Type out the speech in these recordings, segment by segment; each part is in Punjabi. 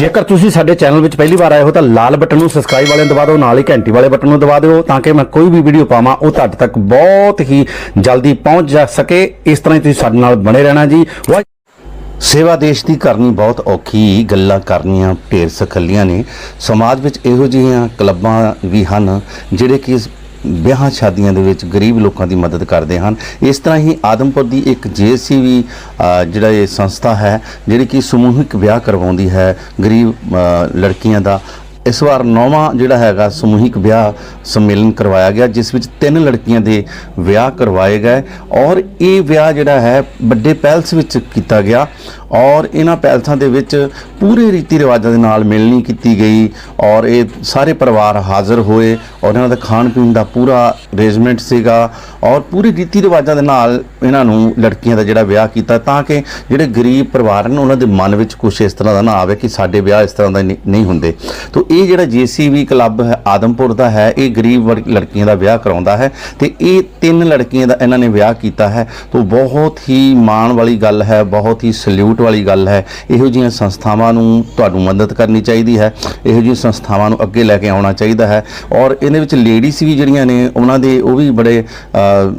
ਜੇਕਰ ਤੁਸੀਂ ਸਾਡੇ ਚੈਨਲ ਵਿੱਚ ਪਹਿਲੀ ਵਾਰ ਆਏ ਹੋ ਤਾਂ ਲਾਲ ਬਟਨ ਨੂੰ ਸਬਸਕ੍ਰਾਈਬ ਵਾਲੇ ਨੂੰ ਦਬਾ ਦਿਓ, ਨਾਲ ਹੀ ਘੰਟੀ ਵਾਲੇ ਬਟਨ ਨੂੰ ਦਬਾ ਦਿਓ ਤਾਂ ਕਿ ਮੈਂ ਕੋਈ ਵੀ ਵੀਡੀਓ ਪਾਵਾਂ, ਉਹ ਤੁਹਾਡੇ ਤੱਕ ਬਹੁਤ ਹੀ ਜਲਦੀ ਪਹੁੰਚ ਜਾ ਸਕੇ। ਇਸ ਤਰ੍ਹਾਂ ਹੀ ਤੁਸੀਂ ਸਾਡੇ ਨਾਲ ਬਣੇ ਰਹਿਣਾ ਜੀ। ਵਾਹਿ- ਸੇਵਾ ਦੇਸ਼ ਦੀ ਕਰਨੀ ਬਹੁਤ ਔਖੀ, ਗੱਲਾਂ ਕਰਨੀਆਂ ਢੇਰ ਸਖੱਲੀਆਂ ਨੇ। ਸਮਾਜ ਵਿੱਚ ਇਹੋ ਜਿਹੀਆਂ ਕਲੱਬਾਂ ਵੀ ਹਨ, ਜਿਹੜੇ ਕਿ ਵਿਆਹਾਂ ਸ਼ਾਦੀਆਂ ਦੇ ਵਿੱਚ ਗਰੀਬ ਲੋਕਾਂ ਦੀ ਮਦਦ ਕਰਦੇ ਹਨ। ਇਸ ਤਰ੍ਹਾਂ ਹੀ ਆਦਮਪੁਰ ਦੀ ਇੱਕ ਜੇਸੀਵੀ ਜਿਹੜਾ ਇਹ ਸੰਸਥਾ ਹੈ, ਜਿਹੜੀ ਕਿ ਸਮੂਹਿਕ ਵਿਆਹ ਕਰਵਾਉਂਦੀ ਹੈ ਗਰੀਬ ਲੜਕੀਆਂ ਦਾ ਇਸ ਵਾਰ ਨੌਵਾਂ ਜਿਹੜਾ ਹੈਗਾ ਸਮੂਹਿਕ ਵਿਆਹ ਸੰਮੇਲਨ ਕਰਵਾਇਆ ਗਿਆ, ਜਿਸ ਵਿੱਚ ਤਿੰਨ ਲੜਕੀਆਂ ਦੇ ਵਿਆਹ ਕਰਵਾਏ ਗਏ ਔਰ ਇਹ ਵਿਆਹ ਜਿਹੜਾ ਹੈ ਵੱਡੇ ਪੈਲਸ ਵਿੱਚ ਕੀਤਾ ਗਿਆ ਔਰ ਇਹਨਾਂ ਪੈਲਸਾਂ ਦੇ ਵਿੱਚ ਪੂਰੇ ਰੀਤੀ ਰਿਵਾਜਾਂ ਦੇ ਨਾਲ ਮਿਲਣੀ ਕੀਤੀ ਗਈ ਔਰ ਇਹ ਸਾਰੇ ਪਰਿਵਾਰ ਹਾਜ਼ਰ ਹੋਏ ਔਰ ਇਹਨਾਂ ਦਾ ਖਾਣ ਪੀਣ ਦਾ ਪੂਰਾ ਅਰੇਂਜਮੈਂਟ ਸੀਗਾ ਔਰ ਪੂਰੀ ਰੀਤੀ ਰਿਵਾਜਾਂ ਦੇ ਨਾਲ ਇਹਨਾਂ ਨੂੰ ਲੜਕੀਆਂ ਦਾ ਜਿਹੜਾ ਵਿਆਹ ਕੀਤਾ ਤਾਂ ਕਿ ਜਿਹੜੇ ਗਰੀਬ ਪਰਿਵਾਰ ਨੇ ਉਹਨਾਂ ਦੇ ਮਨ ਵਿੱਚ ਕੁਝ ਇਸ ਤਰ੍ਹਾਂ ਦਾ ਨਾ ਆਵੇ ਕਿ ਸਾਡੇ ਵਿਆਹ ਇਸ ਤਰ੍ਹਾਂ ਦਾ ਨਹੀਂ ਹੁੰਦੇ। ਤੋਂ ਇਹ ਜਿਹੜਾ ਜੀਸੀਵੀ ਕਲੱਬ ਹੈ, ਆਦਮਪੁਰ ਦਾ ਹੈ, ਇਹ ਗਰੀਬ ਵਰ- ਲੜਕੀਆਂ ਦਾ ਵਿਆਹ ਕਰਾਉਂਦਾ ਹੈ ਤੇ ਇਹ ਤਿੰਨ ਲੜਕੀਆਂ ਦਾ ਇਹਨਾਂ ਨੇ ਵਿਆਹ ਕੀਤਾ ਹੈ। ਤੋਂ ਬਹੁਤ ਹੀ ਮਾਣ ਵਾਲੀ ਗੱਲ ਹੈ, ਬਹੁਤ ਹੀ ਸਲੂਟ ਵਾਲੀ ਗੱਲ ਹੈ। ਇਹੋ ਜਿਹੀਆਂ ਸੰਸਥਾਵਾਂ ਨੂੰ ਤੁਹਾਨੂੰ ਮਦਦ ਕਰਨੀ ਚਾਹੀਦੀ ਹੈ, ਇਹੋ ਜਿਹੀਆਂ ਸੰਸਥਾਵਾਂ ਨੂੰ ਅੱਗੇ ਲੈ ਕੇ ਆਉਣਾ ਚਾਹੀਦਾ ਹੈ। ਔਰ ਇਹਦੇ ਵਿੱਚ ਲੇਡੀਜ਼ ਵੀ ਜਿਹੜੀਆਂ ਨੇ, ਉਹਨਾਂ ਦੇ ਉਹ ਵੀ ਬੜੇ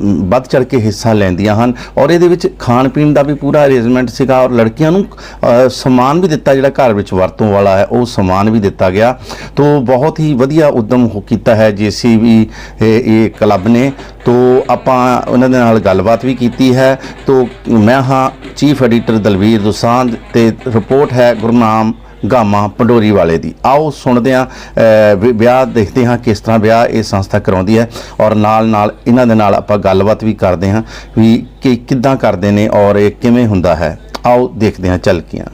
ਵੱਧ ਚੜ ਕੇ ਹਿੱਸਾ ਲੈਂਦੀਆਂ ਹਨ। ਔਰ ਇਹਦੇ ਵਿੱਚ ਖਾਣ ਪੀਣ ਦਾ ਵੀ ਪੂਰਾ ਅਰੇਂਜਮੈਂਟ ਸੀਗਾ ਔਰ ਲੜਕੀਆਂ ਨੂੰ ਸਮਾਨ ਵੀ ਦਿੱਤਾ ਜਿਹੜਾ ਘਰ ਵਿੱਚ ਵਰਤੋਂ ਵਾਲਾ ਹੈ, ਉਹ ਸਮਾਨ ਵੀ ਦਿੱਤਾ ਗਿਆ। ਤੋਂ ਬਹੁਤ ਹੀ ਵਧੀਆ ਉਦਮ ਹੋ ਕੀਤਾ ਹੈ ਜੀਸੀਬੀ ਇਹ ਇਹ ਕਲੱਬ ਨੇ। ਤੋਂ ਆਪਾਂ ਉਹਨਾਂ ਦੇ ਨਾਲ ਗੱਲਬਾਤ ਵੀ ਕੀਤੀ ਹੈ। ਤੋਂ ਮੈਂ ਹਾਂ ਚੀਫ ਐਡੀਟਰ ਦਲਵੀਰ ਦੁਸਾਂਝ ਤੇ ਰਿਪੋਰਟ ਹੈ ਗੁਰਨਾਮ ਗਾਮਾ ਪੰਡੋਰੀ ਵਾਲੇ ਦੀ। ਆਓ ਸੁਣਦੇ ਹਾਂ ਵਿ- ਵਿਆਹ ਦੇਖਦੇ ਹਾਂ ਕਿਸ ਤਰ੍ਹਾਂ ਵਿਆਹ ਇਹ ਸੰਸਥਾ ਕਰਾਉਂਦੀ ਹੈ ਔਰ ਨਾਲ ਨਾਲ ਇਹਨਾਂ ਦੇ ਨਾਲ ਆਪਾਂ ਗੱਲਬਾਤ ਵੀ ਕਰਦੇ ਹਾਂ ਵੀ ਕਿ ਕਿੱਦਾਂ ਕਰਦੇ ਨੇ ਔਰ ਇਹ ਕਿਵੇਂ ਹੁੰਦਾ ਹੈ। ਆਓ ਦੇਖਦੇ ਹਾਂ ਝਲਕੀਆਂ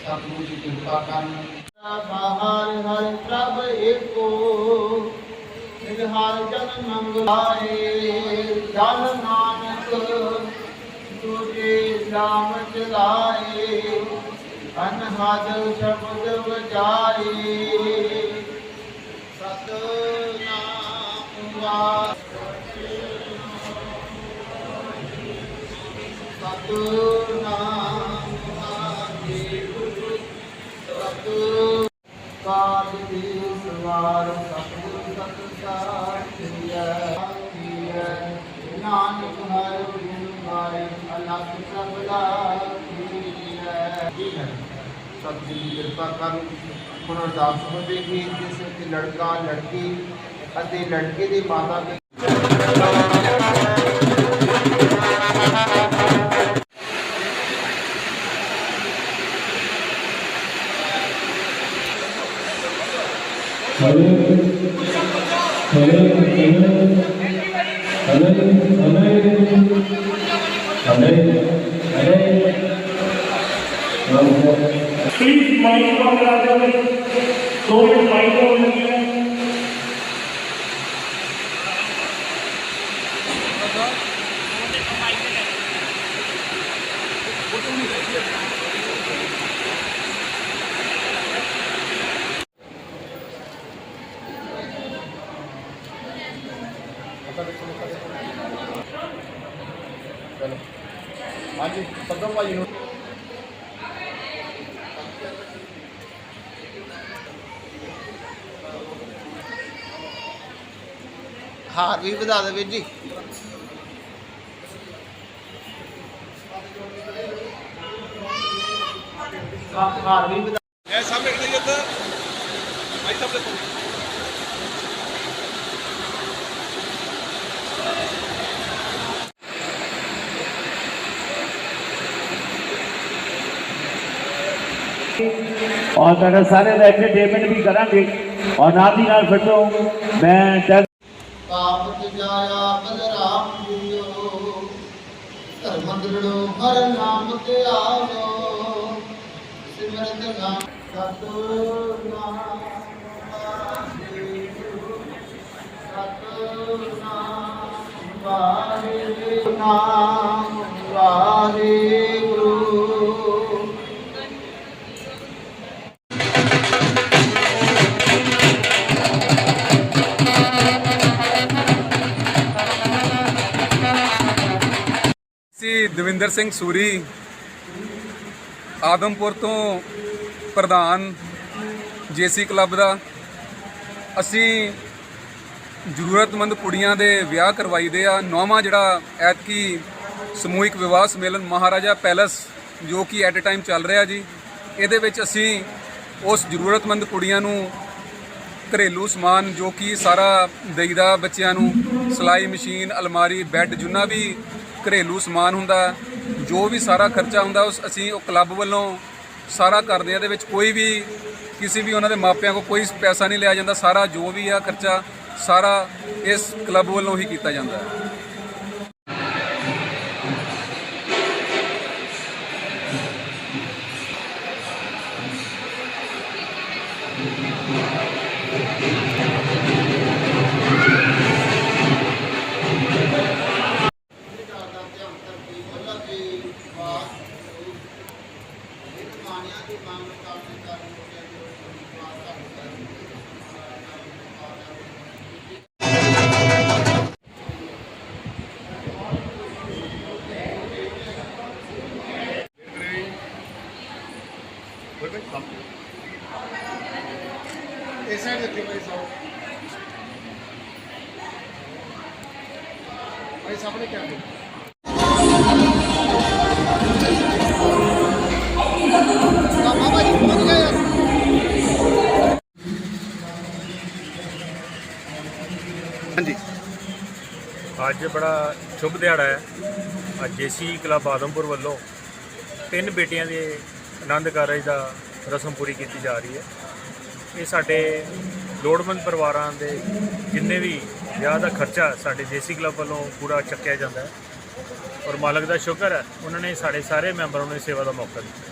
ਸਤਿਗੁਰੂ ਜੀ ਕਿਰਪਾ ਕਰਨ ਬਾਹਰ ਹਰ ਪ੍ਰਭ ਏਕੋ ਨਿਜ ਜਨ ਮੰਗਲਾਏ ਜਨ ਨਾਨਕ ਤੁਝੇ ਨਾਮ ਚਲਾਏ, ਅਨਹਦ ਸ਼ਬਦ ਵਜਾਏ। ਸਤਨਾਮ ਵਾ ਸਤਨਾਮ ਕਾਲ ਦੀ ਸਵਾਰ ਸਤਿਗੁਰ ਸਤਿਕਾਰ ਕੀਆ ਨਾਨਕ ਹਰ ਗੁਣ ਗਾਏ ਅਲਖ ਸਬਦਾ ਕੀਆ ਸਤਿਗੁਰ ਦੀ ਕਿਰਪਾ ਕਰ ਹੁਣ ਅਰਦਾਸ ਹੋਵੇਗੀ ਜਿਸ ਵਿੱਚ ਲੜਕਾ ਲੜਕੀ ਅਤੇ ਲੜਕੇ ਦੇ ਮਾਤਾ ਪਿਤਾ Please mind from. Don't mind from the. ਭਾਈ ਨੂੰ। ਹਾਰ ਵੀ ਵਧਾ ਦੇ ਵੀਰ ਜੀ। ਹਾਰ ਵੀ ਵਧਾ ਇਹ ਸਾਹਮਣੇ ਖੜੀ ਇੱਧਰ ਭਾਈ ਸਾਹਿਬ ਦੇਖੋ और ਤੁਹਾਡਾ ਸਾਰੇ ਦਾ ਐਂਟਰਟੇਨਮੈਂਟ ਵੀ ਕਰਾਂਗੇ ਔਰ ਨਾਲ ਦੀ ਨਾਲ ਫਿਰ ਤੋਂ ਮੈਂ ਟੈਲ ਪਾਪ ਤਿਜਾਇਆ ਬਲਰਾਮ ਜੀਓ ਧਰਮ ਦ੍ਰਿੜੋ ਹਰ ਨਾਮ ਤੇ ਆਵੋ ਸਿਮਰਤ ਨਾਮ ਸਤਨਾਮ ਵਾਹਿਗੁਰੂ ਸਤਨਾਮ ਵਾਹਿਗੁਰੂ ਨਾਮ ਵਾਹਿਗੁਰੂ ਦਵਿੰਦਰ ਸਿੰਘ ਸੂਰੀ, ਆਦਮਪੁਰ ਤੋਂ ਪ੍ਰਧਾਨ ਜੇਸੀ ਕਲੱਬ ਦਾ। ਅਸੀਂ ਜ਼ਰੂਰਤਮੰਦ ਕੁੜੀਆਂ ਦੇ ਵਿਆਹ ਕਰਵਾਈਦੇ ਆ। ਨੌਵਾਂ ਜਿਹੜਾ ਐਤਕੀ ਸਮੂਹਿਕ ਵਿਵਾਹ ਸੰਮੇਲਨ ਮਹਾਰਾਜਾ ਪੈਲਸ, ਜੋ ਕਿ ਐਟ ਅ ਟਾਈਮ ਚੱਲ ਰਿਹਾ ਜੀ, ਇਹਦੇ ਵਿੱਚ ਅਸੀਂ ਉਸ ਜ਼ਰੂਰਤਮੰਦ ਕੁੜੀਆਂ ਨੂੰ ਘਰੇਲੂ ਸਮਾਨ, ਜੋ ਕਿ ਸਾਰਾ ਦੇਈਦਾ ਬੱਚਿਆਂ ਨੂੰ, ਸਿਲਾਈ ਮਸ਼ੀਨ, ਅਲਮਾਰੀ, ਬੈੱਡ, ਜਿੰਨਾ ਵੀ ਘਰੇਲੂ ਸਮਾਨ ਹੁੰਦਾ, ਜੋ ਵੀ ਸਾਰਾ ਖਰਚਾ ਹੁੰਦਾ, ਉਸ ਅਸੀਂ ਉਹ ਕਲੱਬ ਵੱਲੋਂ ਸਾਰਾ ਕਰਦੇ ਆ ਇਹਦੇ ਵਿੱਚ ਕੋਈ ਵੀ ਕਿਸੇ ਵੀ ਉਹਨਾਂ ਦੇ ਮਾਪਿਆਂ ਕੋ ਕੋਈ ਪੈਸਾ ਨਹੀਂ ਲਿਆ ਜਾਂਦਾ। ਸਾਰਾ ਜੋ ਵੀ ਆ ਖਰਚਾ ਸਾਰਾ ਇਸ ਕਲੱਬ ਵੱਲੋਂ ਹੀ ਕੀਤਾ ਜਾਂਦਾ ਹੈ। ਭਾਈ ਸਾਹਮਣੇ ਕਿਆ ਹੈ ਅੱਜ ਬੜਾ ਸ਼ੁਭ ਦਿਹਾੜਾ ਹੈ। ਅੱਜ ਜੇਸੀ ਕਲੱਬ ਆਦਮਪੁਰ ਵੱਲੋਂ ਤਿੰਨ ਬੇਟੀਆਂ ਦੇ ਆਨੰਦ ਕਾਰਜ ਦਾ ਰਸਮ ਪੂਰੀ ਕੀਤੀ ਜਾ ਰਹੀ ਹੈ। ਇਹ ਸਾਡੇ ਲੋੜਵੰਦ ਪਰਿਵਾਰਾਂ ਦੇ ਜਿੰਨੇ ਵੀ ਵਿਆਹ ਦਾ ਖਰਚਾ ਸਾਡੇ ਜੇਸੀ ਕਲੱਬ ਵੱਲੋਂ ਪੂਰਾ ਚੱਕਿਆ ਜਾਂਦਾ ਹੈ। ਔਰ ਮਾਲਕ ਦਾ ਸ਼ੁਕਰ ਹੈ, ਉਹਨਾਂ ਨੇ ਸਾਡੇ ਸਾਰੇ ਮੈਂਬਰਾਂ ਨੂੰ ਸੇਵਾ ਦਾ ਮੌਕਾ ਦਿੱਤਾ।